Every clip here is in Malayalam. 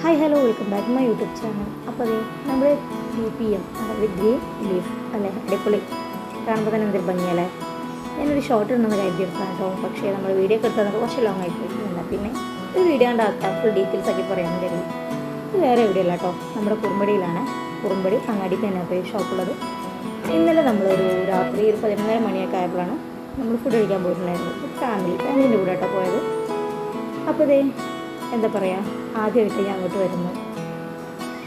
Hi hello welcome back my YouTube channel അപ്പോൾ അതെ നമ്മുടെ യു പി എം അതായത് ഗ്രീൻ ലീഫ് അല്ലേ? അടിപൊളി. കാണുമ്പോൾ തന്നെ എന്തൊരു ഭംഗിയല്ലേ? ഞാനൊരു ഷോർട്ട് ഉണ്ടെന്ന് കരുതിയെടുത്താണ് കേട്ടോ. പക്ഷേ നമ്മൾ വീഡിയോ ഒക്കെ എടുത്തത് കുറച്ച് ലോങ് ആയിട്ട് എന്നാൽ പിന്നെ ഒരു വീഡിയോ കണ്ടാക്കാം ഫുൾ ഡീറ്റെയിൽസ് ഒക്കെ പറയാൻ തരുന്നു ഇത് വേറെ എവിടെയല്ല കേട്ടോ. നമ്മുടെ കുറുമ്പടിയിലാണ്. കുറുമ്പടി അങ്ങാടി തന്നെ ഈ ഷോപ്പുള്ളത് ഇന്നലെ നമ്മളൊരു രാത്രി ഒരു പതിനൊന്നര മണിയൊക്കെ ആയപ്പോഴാണ് നമ്മൾ ഫുഡ് കഴിക്കാൻ പോയിട്ടുണ്ടായിരുന്നത്. ഫാമിലി ഫാമിലിന്റെ കൂടെ കേട്ടോ പോയത്. അപ്പോൾ എന്താ പറയുക ആദ്യമായിട്ട് ഞാൻ അങ്ങോട്ട് വരുന്നു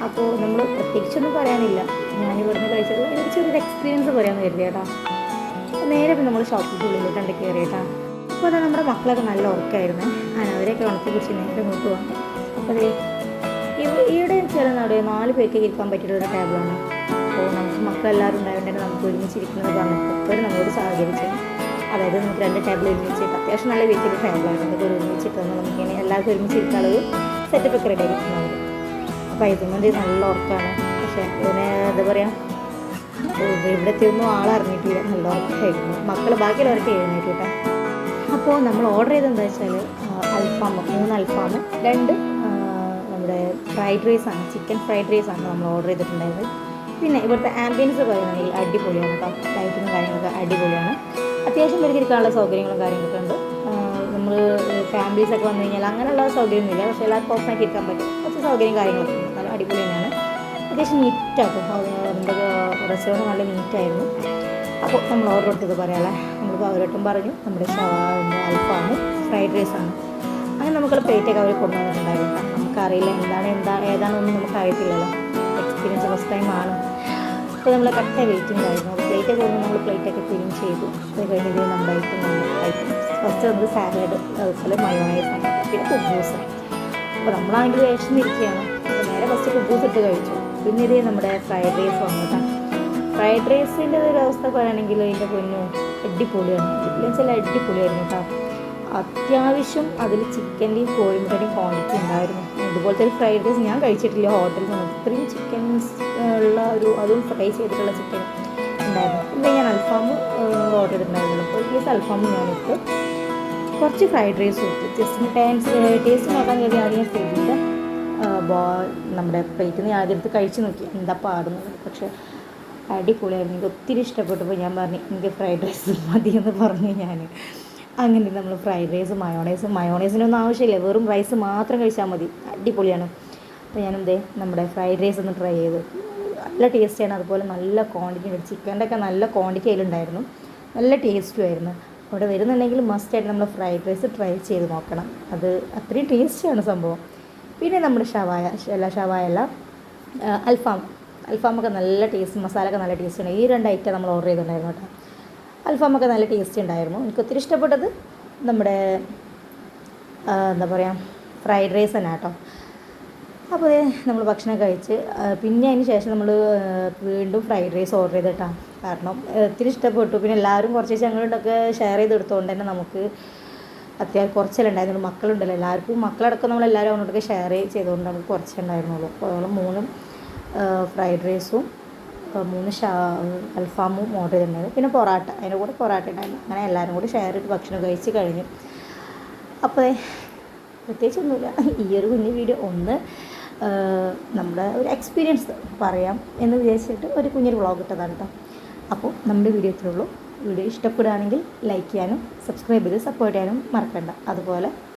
അപ്പോൾ നമ്മൾ പ്രത്യേകിച്ചൊന്നും പറയാനില്ല. ഞാൻ ഇവിടുന്ന് കഴിച്ചത് എനിക്ക് ചെറിയൊരു എക്സ്പീരിയൻസ് പറയാമെന്ന് കരുതി കേട്ടോ. നേരെ നമ്മൾ ഷോപ്പിന്റെ കയറി കേട്ടോ. അപ്പോൾ അതാ നമ്മുടെ മക്കളൊക്കെ നല്ല ഉറക്കമായിരുന്നു ഞാൻ അവരെയൊക്കെ ഉണർത്തി കുറിച്ച് നേരെ ഇങ്ങോട്ട് പോകാം അപ്പോൾ അതേ ഇവിടെ ചില നാട് നാല് പേർക്ക് ഇരിക്കാൻ പറ്റിയിട്ടുള്ള ടേബിളാണ് അപ്പോൾ നമുക്ക് മക്കളെല്ലാവരും ഉണ്ടായതുകൊണ്ട് നമുക്ക് ഒരുമിച്ചിരിക്കുന്നത് പറഞ്ഞു അപ്പോൾ നമ്മളോട് സഹകരിച്ചു. അതായത് നമുക്ക് രണ്ട് ടേബിൾ ഒരുമിച്ചിട്ട് അത്യാവശ്യം നല്ല വീട്ടിൽ നമുക്ക് ഒരു ഒരുമിച്ചിട്ട് തന്നെ നമുക്ക് ഇങ്ങനെ എല്ലാവർക്കും ഒരുമിച്ചിരിക്കാനുള്ളൊരു സെറ്റപ്പ് ഒക്കെ റെഡി ആയിരിക്കുന്നത് അപ്പോൾ ഇതുകൊണ്ട് നല്ല ഉറക്കമാണ് പക്ഷേ ഇതിനെ എന്താ പറയുക ഇവിടെ എത്തിയൊന്നും ആളറിഞ്ഞിട്ടില്ല നല്ല ഉറക്കമായിരുന്നു മക്കൾ ബാക്കിയുള്ളവർക്ക് എഴുന്നേറ്റ് കേട്ടോ. അപ്പോൾ നമ്മൾ ഓർഡർ ചെയ്തെന്താ വെച്ചാൽ അൽഫാം മൂന്ന് അൽഫാം രണ്ട് നമ്മുടെ ഫ്രൈഡ് റൈസാണ് ചിക്കൻ ഫ്രൈഡ് റൈസാണ് നമ്മൾ ഓർഡർ ചെയ്തിട്ടുണ്ടായത് പിന്നെ ഇവിടുത്തെ ആംബിയൻസ് പറയുകയാണെങ്കിൽ അടിപൊളിയാണ് കേട്ടോ. ലൈറ്റിങ്ങും കാര്യങ്ങളൊക്കെ അടിപൊളിയാണ്. അത്യാവശ്യം പേർക്ക് ഇരിക്കാനുള്ള സൗകര്യങ്ങളും കാര്യങ്ങളൊക്കെ ഉണ്ട്. നമ്മൾ ഫാമിലീസ് ഒക്കെ വന്നു കഴിഞ്ഞാൽ അങ്ങനെയുള്ള സൗകര്യമൊന്നുമില്ല. പക്ഷേ എല്ലാവർക്കും ഓപ്പണാക്കി ഇരിക്കാൻ പറ്റും. കുറച്ച് സൗകര്യം കാര്യങ്ങളൊക്കെ ഉണ്ട്. നല്ല അടിപൊളി തന്നെയാണ് അത്യാവശ്യം നീറ്റാക്കും അതിന്റെ റെസ്റ്റോറന്റ് നല്ല നീറ്റായിരുന്നു. അപ്പോൾ നമ്മൾ ഓർഡർ കൊടുത്തത് നമ്മൾ നമ്മളിപ്പോൾ അവരോട്ടും പറഞ്ഞു. നമ്മുടെ ഷവാന്റെ അൽഫാമും ഫ്രൈഡ് റൈസാണ്. അങ്ങനെ നമുക്കുള്ള പ്ലേറ്റൊക്കെ അവർ കൊണ്ടുവന്നിട്ടുണ്ടായിരുന്നു. നമുക്കറിയില്ല എന്താണ് എന്താ ഏതാണെന്നൊന്നും നമുക്ക് അറിയത്തില്ലല്ലോ എക്സ്പീരിയൻസ് ഫസ്റ്റ് ടൈം ആണ്. അപ്പോൾ നമ്മൾ കട്ട വെയിറ്റിംഗ് ആയിരുന്നു പ്ലേറ്റ് ഒക്കെ നമ്മൾ പ്ലേറ്റ് ഒക്കെ ക്ലീൻ ചെയ്തു. അത് കഴിഞ്ഞത് ഐറ്റം ഫസ്റ്റ് നമുക്ക് സാലഡ് അതുപോലെ മയോണൈസ് പിന്നെ കുബൂസ്. അപ്പോൾ നമ്മളാണെങ്കിൽ വിഷമിരിക്കുകയാണ് അപ്പോൾ നേരെ ഫസ്റ്റ് കുബൂസ് ഇട്ട് കഴിച്ചു. പിന്നെ ഇതേ നമ്മുടെ ഫ്രൈഡ് റൈസ് വന്നിട്ടാണ് ഫ്രൈഡ് റൈസിന്റെ ഒരു അവസ്ഥ പറയുകയാണെങ്കിൽ അതിന്റെ പൊന്നു അടിപൊളിയാണ്. എന്ന് ചില അടിപൊളിയായിരുന്നു കേട്ടോ. അത്യാവശ്യം അതിൽ ചിക്കന്റെയും കോഴിമുട്ടയുടെയും ക്വാണ്ടിറ്റി ഉണ്ടായിരുന്നു. ഇതുപോലത്തെ ഒരു ഫ്രൈഡ് റൈസ് ഞാൻ കഴിച്ചിട്ടില്ല ഹോട്ടലിൽ നിന്ന് അത്രയും ചിക്കൻ ഉള്ള ഒരു അതും ഫ്രൈ ചെയ്തിട്ടുള്ള ചിക്കൻ ഉണ്ടായിരുന്നു. പിന്നെ ഞാൻ അൽഫാം ഓർഡർ ചെയ്തിട്ടുണ്ടായിരുന്നു അപ്പോൾ ഈ അൽഫാം ഞാനിട്ട് കുറച്ച് ഫ്രൈഡ് റൈസ് കൊടുത്തു ജസ്റ്റ് ടേസ്റ്റ് ടേസ്റ്റ് നോക്കാൻ കരുതി ആദ്യം ഫുഡിന്റെ ബോ നമ്മുടെ പ്ലേറ്റിൽ നിന്ന് ആദ്യം എടുത്ത് കഴിച്ച് നോക്കി. എന്താ പാടുന്നത്? പക്ഷേ അടിപൊളിയായിരുന്നു. എനിക്ക് ഒത്തിരി ഇഷ്ടപ്പെട്ടപ്പോൾ ഞാൻ പറഞ്ഞു എനിക്ക് ഫ്രൈഡ് റൈസ് മതി എന്ന് പറഞ്ഞു ഞാൻ അങ്ങനെ നമ്മൾ ഫ്രൈഡ് റൈസ് മയോണൈസ് മയോണൈസിനൊന്നും ആവശ്യമില്ല. വെറും റൈസ് മാത്രം കഴിച്ചാൽ മതി. അടിപൊളിയാണ്. അപ്പോൾ ഞാനും ദേ നമ്മുടെ ഫ്രൈഡ് റൈസ് ഒന്ന് ട്രൈ ചെയ്ത് നല്ല ടേസ്റ്റിയാണ് അതുപോലെ നല്ല ക്വാണ്ടിറ്റി ഉണ്ട്. ചിക്കന്റെ ഒക്കെ നല്ല ക്വാണ്ടിറ്റി അതിലുണ്ടായിരുന്നു നല്ല ടേസ്റ്റും ആയിരുന്നു. അവിടെ വരുന്നുണ്ടെങ്കിൽ മസ്റ്റായിട്ട് നമ്മൾ ഫ്രൈഡ് റൈസ് ട്രൈ ചെയ്ത് നോക്കണം. അത് അത്രയും ടേസ്റ്റിയാണ് സംഭവം. പിന്നെ നമ്മുടെ ഷവായ അല്ല ഷവായ അല്ല അൽഫാം. അൽഫാമൊക്കെ നല്ല ടേസ്റ്റ് മസാലയൊക്കെ നല്ല ടേസ്റ്റ് ഈ രണ്ട് ഐറ്റം നമ്മൾ ഓർഡർ ചെയ്തിട്ടുണ്ടായിരുന്നു കേട്ടോ. അൽഫാമൊക്കെ നല്ല ടേസ്റ്റി ഉണ്ടായിരുന്നു. എനിക്ക് ഒത്തിരി ഇഷ്ടപ്പെട്ടത് നമ്മുടെ എന്താ പറയുക ഫ്രൈഡ് റൈസ് തന്നെ കേട്ടോ. അപ്പോൾ നമ്മൾ ഭക്ഷണം കഴിച്ച് പിന്നെ അതിന് ശേഷം നമ്മൾ വീണ്ടും ഫ്രൈഡ് റൈസ് ഓർഡർ ചെയ്തിട്ടാണ് കാരണം ഒത്തിരി ഇഷ്ടപ്പെട്ടു. പിന്നെ എല്ലാവരും കുറച്ച് ഞങ്ങളോടൊക്കെ ഷെയർ ചെയ്തെടുത്തുകൊണ്ട് തന്നെ നമുക്ക് അത്യാവശ്യം കുറച്ചല്ലേ ഉണ്ടായിരുന്നുള്ളൂ. മക്കളുണ്ടല്ലോ എല്ലാവർക്കും. മക്കളടക്കം നമ്മളെല്ലാവരും അങ്ങോട്ടൊക്കെ ഷെയർ ചെയ്തുകൊണ്ട് നമുക്ക് കുറച്ചേ ഉണ്ടായിരുന്നുള്ളൂ. അപ്പോൾ നമ്മൾ മൂന്നും ഫ്രൈഡ് റൈസും മൂന്ന് ഷാ അൽഫാമും ഓർഡർ ചെയ്തിട്ടുണ്ടായിരുന്നു. പിന്നെ പൊറാട്ട അതിന്റെ കൂടെ പൊറാട്ട ഉണ്ടായിരുന്നു. അങ്ങനെ എല്ലാവരും കൂടി ഷെയർ ചെയ്ത് ഭക്ഷണം കഴിച്ച് കഴിഞ്ഞു. അപ്പോൾ പ്രത്യേകിച്ചൊന്നുമില്ല ഈ ഒരു കുഞ്ഞു വീഡിയോ ഒന്ന് നമ്മുടെ ഒരു എക്സ്പീരിയൻസ് പറയാം എന്ന് വിചാരിച്ചിട്ട് ഒരു കുഞ്ഞൊരു വ്ളോഗ് ഇട്ടതാണ് കേട്ടോ അപ്പോൾ നമ്മുടെ വീഡിയോ ഇത്രയുള്ളൂ വീഡിയോ ഇഷ്ടപ്പെടുകയാണെങ്കിൽ ലൈക്ക് ചെയ്യാനും സബ്സ്ക്രൈബ് ചെയ്ത് സപ്പോർട്ട് ചെയ്യാനും മറക്കണ്ട. അതുപോലെ